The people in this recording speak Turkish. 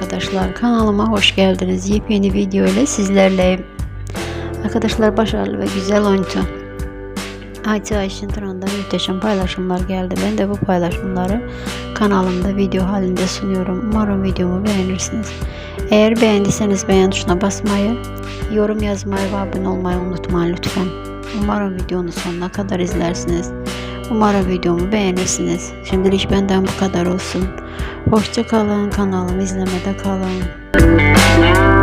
arkadaşlar kanalıma hoş geldiniz. Yepyeni video ile sizlerleyim. Arkadaşlar başarılı ve güzel oyuncu Ayça Ayşin Turan'da muhteşem paylaşımlar geldi. Ben de bu paylaşımları kanalımda video halinde sunuyorum. Umarım videomu beğenirsiniz. Eğer beğendiyseniz beğen tuşuna basmayı, yorum yazmayı ve abone olmayı unutmayın lütfen. Umarım videonun sonuna kadar izlersiniz. Umarım videomu beğenirsiniz. Şimdilik benden bu kadar olsun. Hoşça kalın. Kanalımı izlemede kalın.